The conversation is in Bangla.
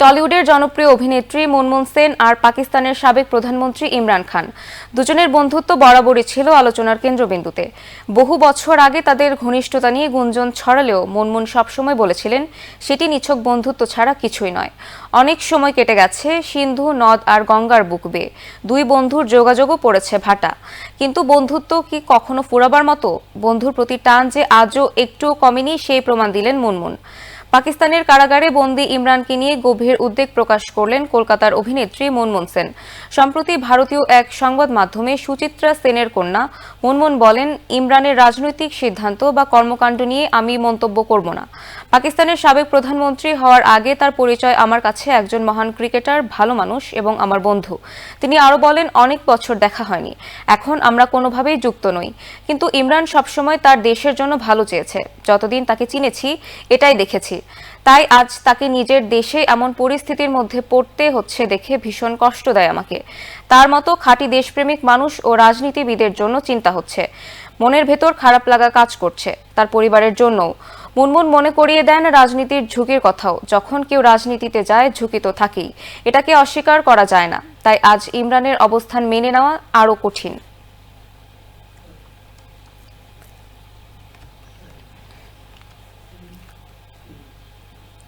টলিউডের জনপ্রিয় অভিনেত্রী মুনমুন সেন আর পাকিস্তানের সাবেক প্রধানমন্ত্রী ইমরান খান। দুজনের বন্ধুত্ব বরাবরই ছিল আলোচনার কেন্দ্রবিন্দুতে। বহু বছর আগে তাদের ঘনিষ্ঠতা নিয়ে গুঞ্জন ছড়ালেও মুনমুন সবসময় বলেছিলেন, সেটি নিছক বন্ধুত্ব ছাড়া কিছুই নয়। অনেক সময় কেটে গেছে সিন্ধু, নদ আর গঙ্গার বুক বেয়ে দুই বন্ধুর যোগাযোগও পড়েছে ভাটা। কিন্তু বন্ধুত্ব কি কখনো ফুরাবার মতো? বন্ধুর প্রতি টান যে আজও একটুও কমেনি, সেই প্রমাণ দিলেন মুনমুন। পাকিস্তানের কারাগারে বন্দি ইমরানকে নিয়ে গভীর উদ্বেগ প্রকাশ করলেন কলকাতার অভিনেত্রী মুনমুন সেন। সম্প্রতি ভারতীয় এক সংবাদ মাধ্যমে সুচিত্রা সেনের কন্যা মুনমুন বলেন, ইমরানের রাজনৈতিক সিদ্ধান্ত বা কর্মকাণ্ড নিয়ে আমি মন্তব্য করব না। পাকিস্তানের সাবেক প্রধানমন্ত্রী হওয়ার আগে তার পরিচয় আমার কাছে একজন মহান ক্রিকেটার, ভালো মানুষ এবং আমার বন্ধু। তিনি আরও বলেন, অনেক বছর দেখা হয়নি। এখন আমরা কোনোভাবেই যুক্ত নই। কিন্তু ইমরান সবসময় তার দেশের জন্য ভালো চেয়েছে। যতদিন তাকে চিনেছি, এটাই দেখেছি। তাই আজ তাকে নিজের দেশে এমন পরিস্থিতির মধ্যে পড়তে হচ্ছে দেখে ভীষণ কষ্ট দেয় আমাকে। তার মতো খাঁটি দেশপ্রেমিক মানুষ ও রাজনীতিবিদের জন্য চিন্তা হচ্ছে। মনের ভেতর খারাপ লাগা কাজ করছে, তার পরিবারের জন্যও। মুনমুন মনে করিয়ে দেন রাজনীতির ঝুঁকির কথাও, যখন কেউ রাজনীতিতে যায়, ঝুঁকি তো থাকেই। এটাকে অস্বীকার করা যায় না, তাই আজ ইমরানের অবস্থান মেনে নেওয়া আরও কঠিন।